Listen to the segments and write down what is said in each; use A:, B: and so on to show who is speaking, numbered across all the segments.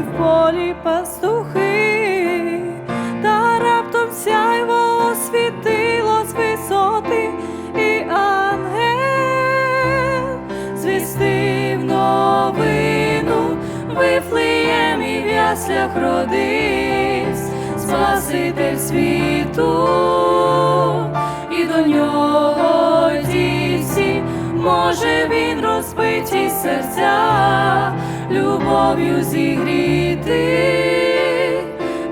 A: в полі пастухи, та раптом сяйво освітило з висоти, і ангел звістив новину, Вифлеємі в яслях родився Спаситель світу, розбиті серця, любов'ю зігріти,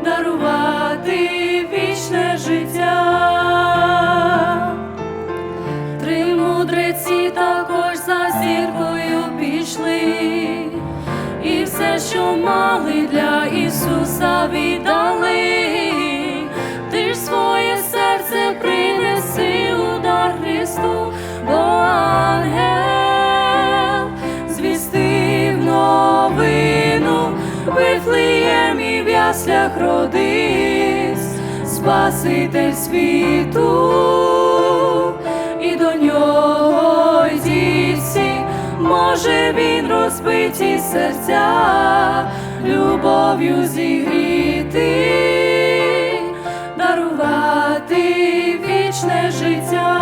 A: дарувати вічне життя. Три мудреці також за зіркою пішли, і все, що мали для Ісуса віддали, ти ж своє в яслях Спаситель світу, і до нього йдіть, може він розбиті серця, любов'ю зігріти, дарувати вічне життя.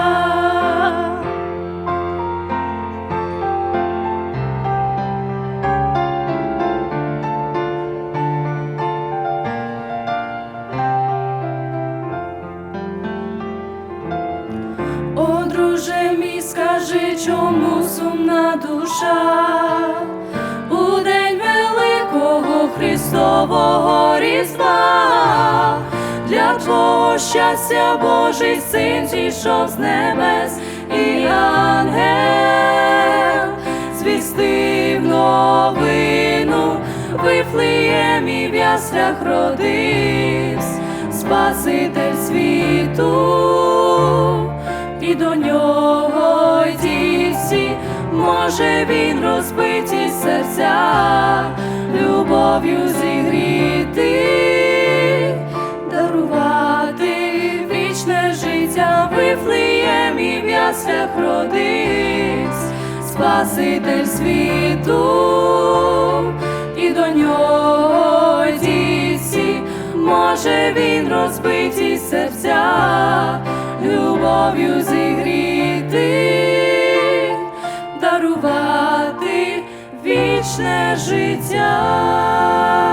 A: Друже мій, скажи, чому сумна душа? У день великого Христового Різдва для твого щастя Божий син зійшов з небес, і ангел. Звістив новину, Вифлеємі в яслях родився Спаситель світу і до нього йдіть, може він розбиті серця, любов'ю зігріти, дарувати вічне життя, Вифлеємі в яслях Спаситель світу, і до нього йдіть, може він розбиті серця, любов'ю зігріти, дарувати вічне життя.